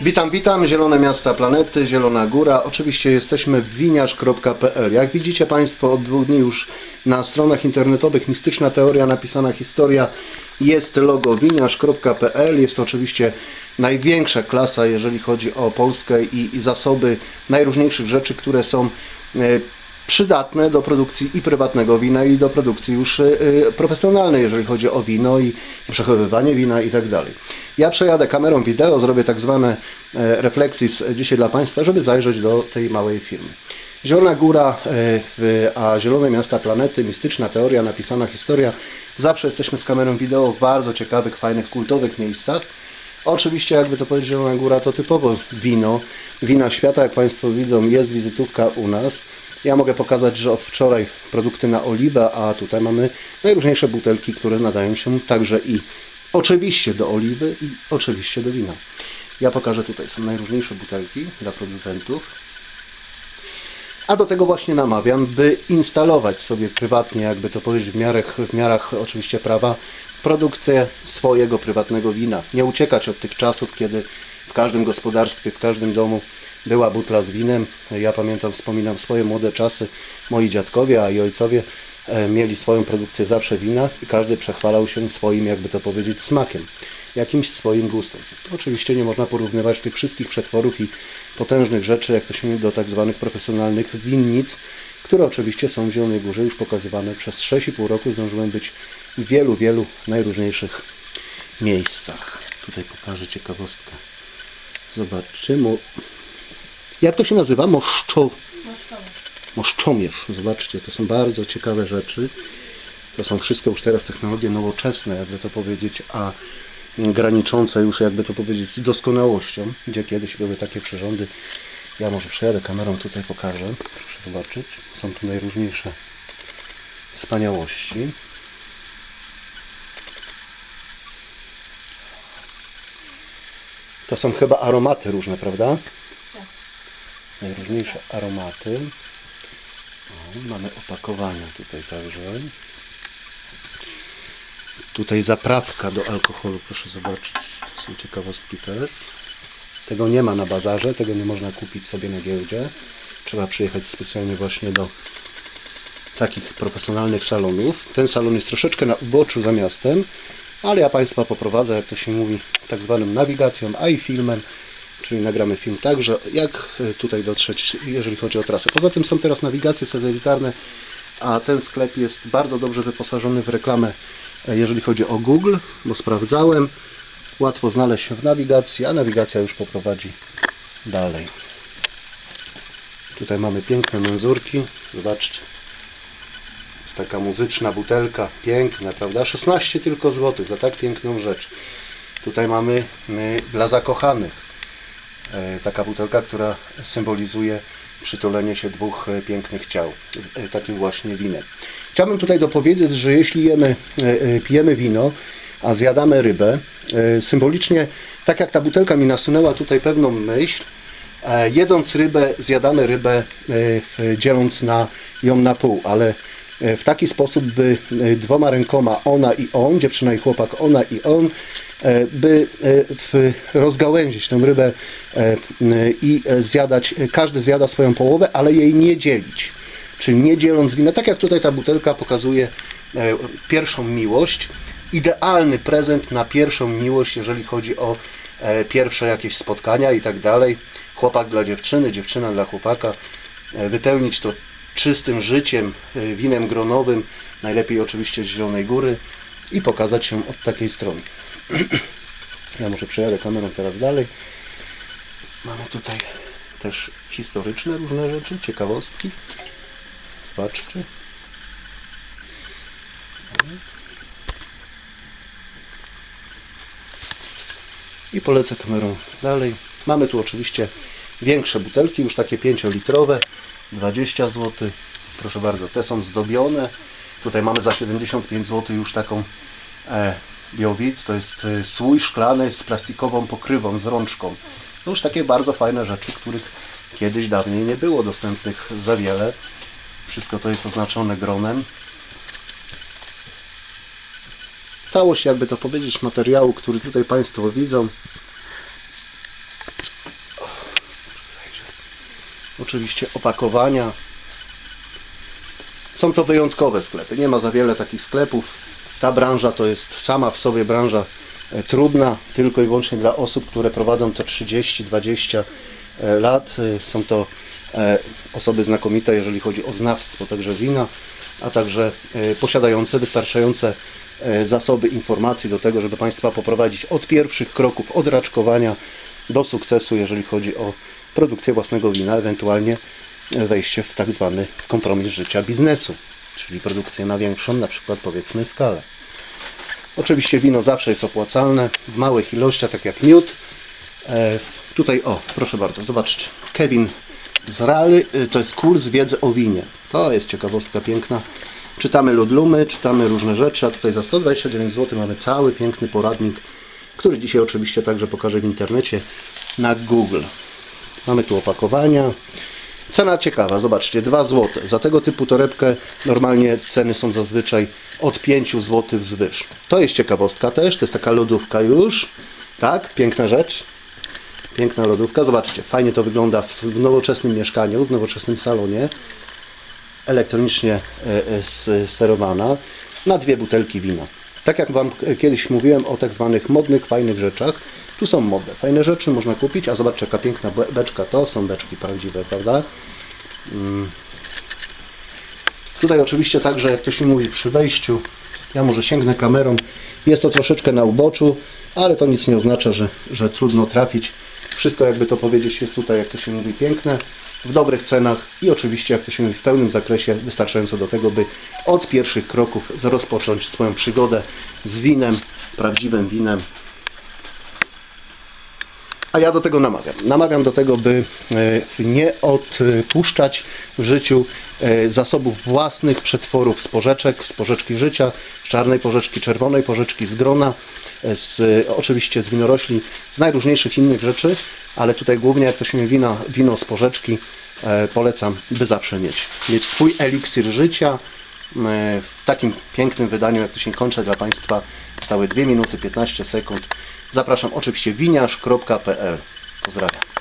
Witam, witam, Zielone Miasta Planety, Zielona Góra. Oczywiście jesteśmy w winiarz.pl. Jak widzicie Państwo od dwóch dni już na stronach internetowych Mistyczna Teoria Napisana Historia jest logo winiarz.pl. Jest to oczywiście największa klasa, jeżeli chodzi o Polskę i, i zasoby najróżniejszych rzeczy, które są e, przydatne do produkcji i prywatnego wina i do produkcji już y, y, profesjonalnej, jeżeli chodzi o wino i przechowywanie wina i tak dalej. Ja przejadę kamerą wideo, zrobię tak zwane e, refleksis dzisiaj dla Państwa, żeby zajrzeć do tej małej firmy. Zielona Góra, e, a Zielone Miasta Planety, mistyczna teoria, napisana historia. Zawsze jesteśmy z kamerą wideo w bardzo ciekawych, fajnych, kultowych miejscach. Oczywiście, jakby to powiedzieć, Zielona Góra to typowo wino. Wina świata, jak Państwo widzą, jest wizytówka u nas. Ja mogę pokazać, że od wczoraj produkty na oliwę, a tutaj mamy najróżniejsze butelki, które nadają się także i oczywiście do oliwy i oczywiście do wina. Ja pokażę tutaj, są najróżniejsze butelki dla producentów. A do tego właśnie namawiam, by instalować sobie prywatnie, jakby to powiedzieć, w miarach, w miarach oczywiście prawa, produkcję swojego prywatnego wina. Nie uciekać od tych czasów, kiedy w każdym gospodarstwie, w każdym domu była butla z winem. Ja pamiętam, wspominam swoje młode czasy. Moi dziadkowie, a i ojcowie mieli swoją produkcję zawsze wina i każdy przechwalał się swoim, jakby to powiedzieć, smakiem. Jakimś swoim gustem. Oczywiście nie można porównywać tych wszystkich przetworów i potężnych rzeczy, jak to się do tak zwanych profesjonalnych winnic, które oczywiście są w Zielonej Górze już pokazywane przez 6,5 roku. Zdążyłem być w wielu, wielu najróżniejszych miejscach. Tutaj pokażę ciekawostkę. Zobaczymy. Jak to się nazywa? Moszczo... Moszczomierz. Zobaczcie, to są bardzo ciekawe rzeczy. To są wszystko już teraz technologie nowoczesne, jakby to powiedzieć, a graniczące już, jakby to powiedzieć, z doskonałością, gdzie kiedyś były takie przyrządy. Ja może przejadę kamerą, tutaj pokażę. Proszę zobaczyć. Są tu najróżniejsze wspaniałości. To są chyba aromaty różne, prawda? Najróżniejsze aromaty. Mamy opakowania tutaj także. Tutaj zaprawka do alkoholu, proszę zobaczyć. To są ciekawostki też. Tego nie ma na bazarze, tego nie można kupić sobie na giełdzie. Trzeba przyjechać specjalnie właśnie do takich profesjonalnych salonów. Ten salon jest troszeczkę na uboczu za miastem, ale ja Państwa poprowadzę, jak to się mówi, tak zwanym nawigacją, a i filmem, czyli nagramy film także, jak e, tutaj dotrzeć, jeżeli chodzi o trasę. Poza tym są teraz nawigacje satelitarne, a ten sklep jest bardzo dobrze wyposażony w reklamę, e, jeżeli chodzi o Google, bo sprawdzałem. Łatwo znaleźć się w nawigacji, a nawigacja już poprowadzi dalej. Tutaj mamy piękne menzurki, zobaczcie. Jest taka muzyczna butelka, piękna, prawda? 16 tylko złotych za tak piękną rzecz. Tutaj mamy dla zakochanych taka butelka, która symbolizuje przytulenie się dwóch e, pięknych ciał. e, Takim właśnie winem. Chciałbym tutaj dopowiedzieć, że jeśli jemy, e, e, pijemy wino, a zjadamy rybę, e, symbolicznie, tak jak ta butelka mi nasunęła tutaj pewną myśl, E, Jedząc rybę, zjadamy rybę, e, dzieląc na, ją na pół, ale e, w taki sposób, by e, dwoma rękoma ona i on, dziewczyna i chłopak, ona i on, e, by e, rozgałęzić tę rybę e, i e, zjadać, e, każdy zjada swoją połowę, ale jej nie dzielić. Czyli nie dzieląc wina, tak jak tutaj ta butelka pokazuje e, pierwszą miłość, idealny prezent na pierwszą miłość, jeżeli chodzi o e, pierwsze jakieś spotkania i tak dalej. Chłopak dla dziewczyny, dziewczyna dla chłopaka. E, wypełnić to czystym życiem, e, winem gronowym, najlepiej oczywiście z Zielonej Góry i pokazać się od takiej strony. ja może przejadę kamerą teraz dalej. Mamy tutaj też historyczne różne rzeczy, ciekawostki. Zobaczcie. I polecę kamerą dalej. Mamy tu oczywiście większe butelki, już takie 5-litrowe, 20 zł. Proszę bardzo, te są zdobione. Tutaj mamy za 75 zł już taką e, biowic, to jest e, słój szklany z plastikową pokrywą, z rączką. To już takie bardzo fajne rzeczy, których kiedyś dawniej nie było dostępnych za wiele. Wszystko to jest oznaczone gronem. Całość, jakby to powiedzieć, materiału, który tutaj Państwo widzą, oczywiście opakowania. Są to wyjątkowe sklepy. Nie ma za wiele takich sklepów. Ta branża to jest sama w sobie branża e, trudna, tylko i wyłącznie dla osób, które prowadzą to 30-20 e, lat. E, Są to osoby znakomite, jeżeli chodzi o znawstwo także wina, a także posiadające wystarczające zasoby informacji do tego, żeby Państwa poprowadzić od pierwszych kroków, od raczkowania do sukcesu, jeżeli chodzi o produkcję własnego wina, ewentualnie wejście w tak zwany kompromis życia biznesu, czyli produkcję na większą, na przykład powiedzmy skalę. Oczywiście wino zawsze jest opłacalne w małych ilościach, tak jak miód. E, tutaj, o, proszę bardzo, zobaczcie. Kevin z Rally, y, to jest kurs wiedzy o winie. To jest ciekawostka piękna. Czytamy Ludlumy, czytamy różne rzeczy, a tutaj za 129 zł mamy cały piękny poradnik, który dzisiaj oczywiście także pokażę w internecie na Google. Mamy tu opakowania. Cena ciekawa, zobaczcie, 2 zł. Za tego typu torebkę normalnie ceny są zazwyczaj od 5 zł wzwyż. To jest ciekawostka też, to jest taka lodówka już. Tak, piękna rzecz. Piękna lodówka. Zobaczcie, fajnie to wygląda w nowoczesnym mieszkaniu, w nowoczesnym salonie. Elektronicznie e, e, sterowana. Na dwie butelki wina. Tak jak Wam kiedyś mówiłem o tak zwanych modnych, fajnych rzeczach. Tu są modne, fajne rzeczy można kupić, a zobaczcie jaka piękna be- beczka. To są beczki prawdziwe, prawda? Mm. Tutaj oczywiście także, jak to się mówi przy wejściu, ja może sięgnę kamerą, jest to troszeczkę na uboczu, ale to nic nie oznacza, że, że trudno trafić. Wszystko, jakby to powiedzieć, jest tutaj, jak to się mówi, piękne, w dobrych cenach i oczywiście, jak to się mówi, w pełnym zakresie, wystarczająco do tego, by od pierwszych kroków rozpocząć swoją przygodę z winem, prawdziwym winem, a ja do tego namawiam. Namawiam do tego, by e, nie odpuszczać w życiu e, zasobów własnych przetworów z porzeczek, z porzeczki życia, z czarnej porzeczki, czerwonej porzeczki, z grona, e, z, oczywiście z winorośli, z najróżniejszych innych rzeczy, ale tutaj głównie jak to się wino, wino z porzeczki polecam, by zawsze mieć. Mieć swój eliksir życia, w takim pięknym wydaniu, jak to się kończy dla Państwa, stały 2 minuty 15 sekund. Zapraszam oczywiście winiarz.pl. Pozdrawiam.